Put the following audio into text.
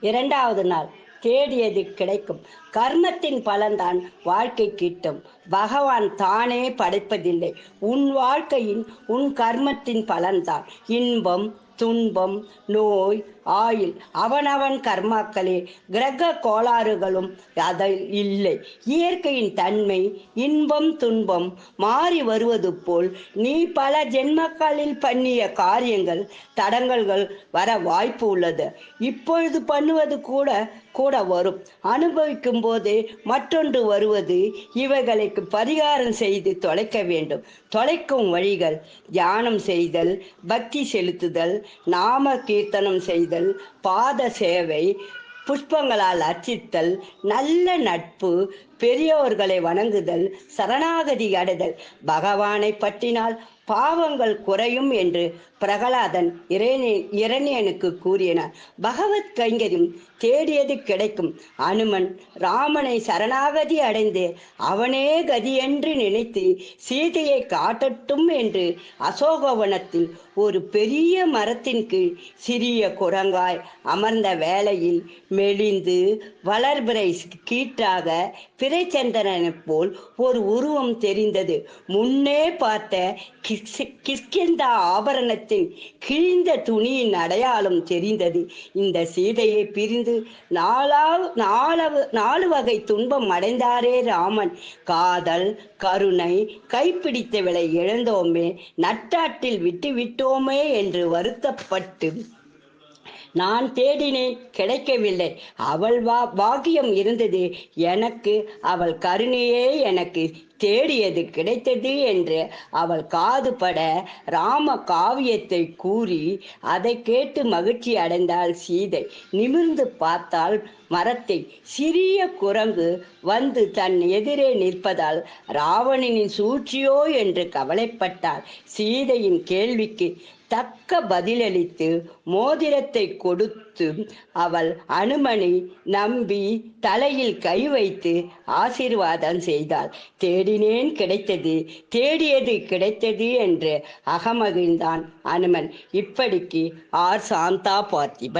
இரண்டாவது நாள் தேடியது கிடைக்கும். கர்மத்தின் பலன்தான் வாழ்க்கை கிட்டும். பகவான் தானே படைப்பதில்லை. உன் வாழ்க்கையின் உன் கர்மத்தின் பலன்தான். இன்பம் துன்பம் நோய் ஆயுள் அவனவன் கர்மாக்களே கிரக கோளாறுகளும் அதில் இல்லை. இயற்கையின் தன்மை இன்பம் துன்பம் மாறி வருவது போல் நீ பல ஜென்மக்களில் பண்ணிய காரியங்கள் தடங்கல்கள் வர வாய்ப்பு உள்ளது. இப்பொழுது பண்ணுவது கூட கூட வரும். அனுபவிக்கும் போது மற்றொன்று வருவது இவைகளுக்கு பரிகாரம் செய்து தொலைக்க வேண்டும். தொலைக்கும் வழிகள் தியானம் செய்தல் பக்தி செலுத்துதல் நாம கீர்த்தனம் செய்தல் பாத சேவை புஷ்பங்களால் அர்ச்சித்தல் நல்ல நட்பு பெரியோர்களை வணங்குதல் சரணாகதி அடைதல். பகவானை பற்றினால் பாவங்கள் குறையும் என்று பிரகலாதன் இரணிய இரணியனுக்கு கூறினார் பகவத் கைங்கரியம் தேடியது கிடைக்கும். அனுமன் ராமனை சரணாகதி அடைந்து அவனே கதியென்று நினைத்து சீதையை காட்டட்டும் என்று அசோகவனத்தில் ஒரு பெரிய மரத்தின் கீழ் சிறிய குரங்காய் அமர்ந்த வேளையில் மெலிந்து வளர்பிறை கீற்றாக பிறைச்சந்திரனைப் போல் ஒரு உருவம் தெரிந்தது. முன்னே பார்த்த கிஷ்கிந்தா ஆபரணத்தின் கிழிந்த துணியின் அடையாளம் தெரிந்தது. இந்த சீதையை பிரிந்து நாலாவு நாலவு நாலு வகை துன்பம் அடைந்தாரே ராமன். காதல் கருணை கைப்பிடித்தவளை இழந்தோமே நட்டாட்டில் விட்டு விட்டோமே என்று வருத்தப்பட்டு நான் தேடினேன் கிடைக்கவில்லை. அவள் வா பாக்கியம் இருந்தது. எனக்கு அவள் கருணையே எனக்கு தேடியது கிடைத்தது என்று அவள் காதுபட ராம காவியத்தை கூறி அதை கேட்டு மகிழ்ச்சி அடைந்தாள் சீதை. நிமிர்ந்து பார்த்தால் மரத்தை சிறிய குரங்கு வந்து தன் எதிரே நிற்பதால் ராவணனின் சூழ்ச்சியோ என்று கவலைப்பட்டாள். சீதையின் கேள்விக்கு தக்க பதிலளித்து மோதிரத்தை கொடுத்து அவள் அனுமனை நம்பி தலையில் கை வைத்து ஆசீர்வாதம் செய்தாள். தேடினேன் கிடைத்தது தேடியது கிடைத்தது என்று அகமகிழ்ந்தான் அனுமன். இப்படிக்கு ஆர் சாந்தா பார்த்திபன்.